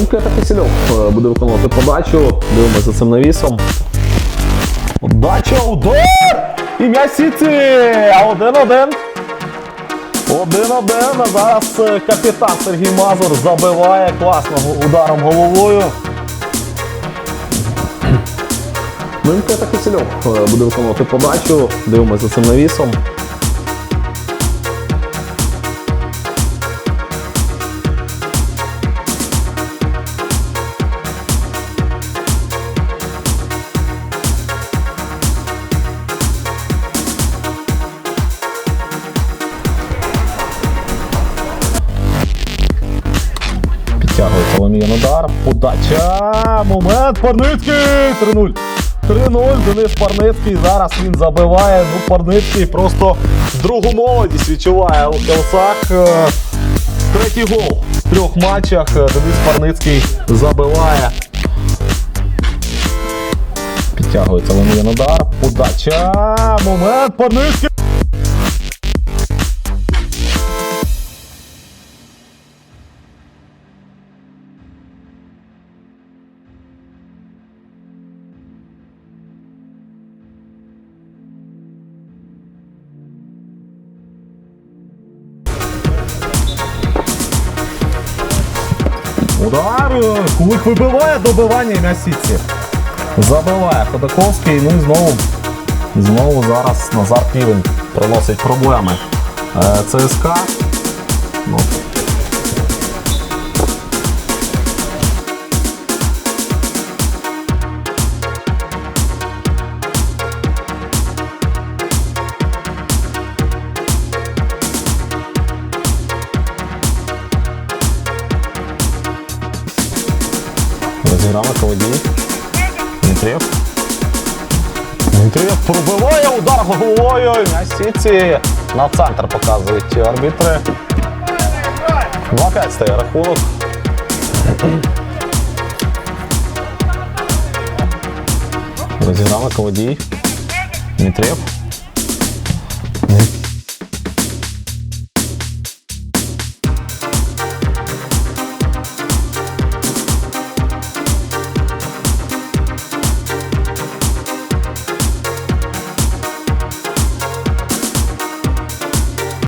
Микита Кисельов буде виконувати подачу. Дивимося за цим навісом. Подача, удар! І м'яч Сіті! Один-один. Один-один. А зараз е, капітан Сергій Мазур забиває класно ударом головою. Микита Кисельов буде виконувати подачу. Дивимося за цим навісом. Підтягує Соломія удар. Подача. Момент. Парницький. 3-0. 3-0. Денис Парницький. Зараз він забиває. Ну, Парницький просто другу молодість відчуває у Хелсах. Е, Третій гол в трьох матчах. Е, Денис Парницький забиває. Підтягує Соломія на удар. Подача. Момент. Парницький. Удар! Кулик вибиває добивання і м'яч. Забиває Ходаковський. Ну і знову. Знову зараз Назар Півень приносить проблеми. ЦСК. ЦСКА. Ну, розіграли Колодій. Дмитрієв. Дмитрієв пробиває удар головою. М'яч сітці. На центр показують арбітри. 2-5 стає рахунок. Розіграли Колодій. Дмитрієв.